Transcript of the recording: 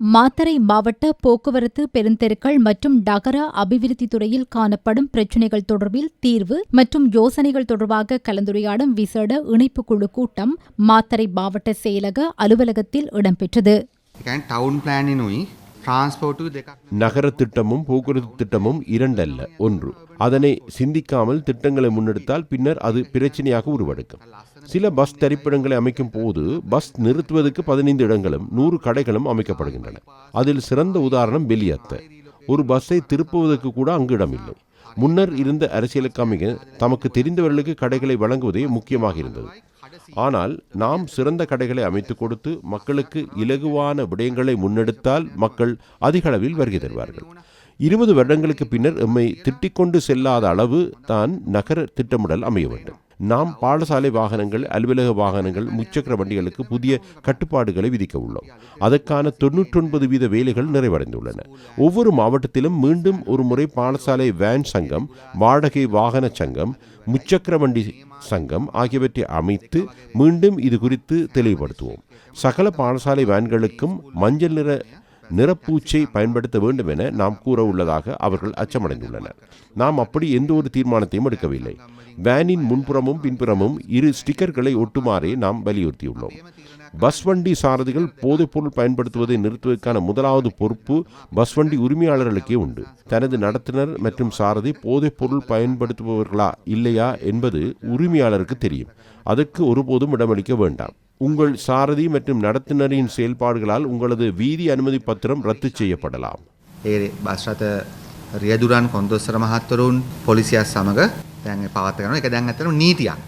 மாத்தறை மாவட்ட போக்குவரத்து பெருந்தெருக்கள் மற்றும் நகர அபிவிருத்தி துறையில் காணப்படும் பிரச்சினைகள் தொடர்பில் தீர்வு மற்றும் யோசனைகள் தொடர்பாக கலந்துரையாடும் விசேட இணைப்பு குழு கூட்டம் மாத்தறை மாவட்ட செயலக அலுவலகத்தில் இடம்பெற்றது. நகர திட்டமும் போக்குவரத்து திட்டமும் இரண்டல்ல. ஒன்று அதனை சிந்திக்காமல் திட்டங்களை முன்னெடுத்தால் பின்னர் அது பிரச்சனையாக உருவெடுக்கும். சில பஸ் தரிப்பிடங்களை அமைக்கும் போது பஸ் நிறுத்துவதற்கு பதினைந்து இடங்களும் நூறு கடைகளும் அமைக்கப்படுகின்றன. அதில் சிறந்த உதாரணம் வெளியத்த ஒரு பஸ்ஸை திருப்புவதற்கு கூட அங்கு இடமில்லை. முன்னர் இருந்த அரசியலுக்கு அமைய தமக்கு தெரிந்தவர்களுக்கு கடைகளை வழங்குவதே முக்கியமாக இருந்தது. ஆனால் நாம் சிறந்த கடைகளை அமைத்துக் கொடுத்து மக்களுக்கு இலகுவான விடயங்களை முன்னெடுத்தால் மக்கள் அதிக அளவில் வருகை தருவார்கள் இருபது வருடங்களுக்கு பின்னர் எம்மை திட்டிக்கொண்டு செல்லாத அளவு தான் நகர திட்டமிடல் அமைய வேண்டும். நாம் பாடசாலை வாகனங்கள் அலுவலக வாகனங்கள் முச்சக்கர வண்டிகளுக்கு புதிய கட்டுப்பாடுகளை விதிக்க உள்ளோம். அதற்கான தொன்னூற்றொன்பது வீத வேலைகள் நிறைவடைந்துள்ளன. ஒவ்வொரு மாவட்டத்திலும் மீண்டும் ஒரு முறை பாடசாலை வேன் சங்கம் வாடகை வாகன சங்கம் முச்சக்கர வண்டி சங்கம் ஆகியவற்றை அமைத்து மீண்டும் இது குறித்து தெளிவுபடுத்துவோம். சகல பாடசாலை வேன்களுக்கும் மஞ்சள் நிற நிறப்பூச்சை பயன்படுத்த வேண்டும் என நாம் கூற உள்ளதாக அவர்கள் அச்சமடைந்துள்ளனர். நாம் அப்படி எந்த ஒரு தீர்மானத்தையும் எடுக்கவில்லை. வேனின் முன்புறமும் பின்புறமும் இரு ஸ்டிக்கர்களை ஒட்டுமாறே நாம் வலியுறுத்தியுள்ளோம். பஸ் வண்டி சாரதிகள் போதைப்பொருள் பயன்படுத்துவதை நிறுத்துவதற்கான முதலாவது பொறுப்பு பஸ் வண்டி உரிமையாளர்களுக்கே உண்டு. தனது நடத்துனர் மற்றும் சாரதி போதைப்பொருள் பயன்படுத்துபவர்களா இல்லையா என்பது உரிமையாளருக்கு தெரியும். அதற்கு ஒருபோதும் இடமளிக்க வேண்டாம். உங்கள் சாரதி மற்றும் நடத்துனரின் செயல்பாடுகளால் உங்களது வீதி அனுமதி பத்திரம் ரத்து செய்யப்படலாம் ඒ බස්රත රියදුරන් කොන්දොස්සර මහත්තරුන් පොලිසියක් සමඟ දැන් පවත්ත කරන එක දැන් ඇතන නීතියක්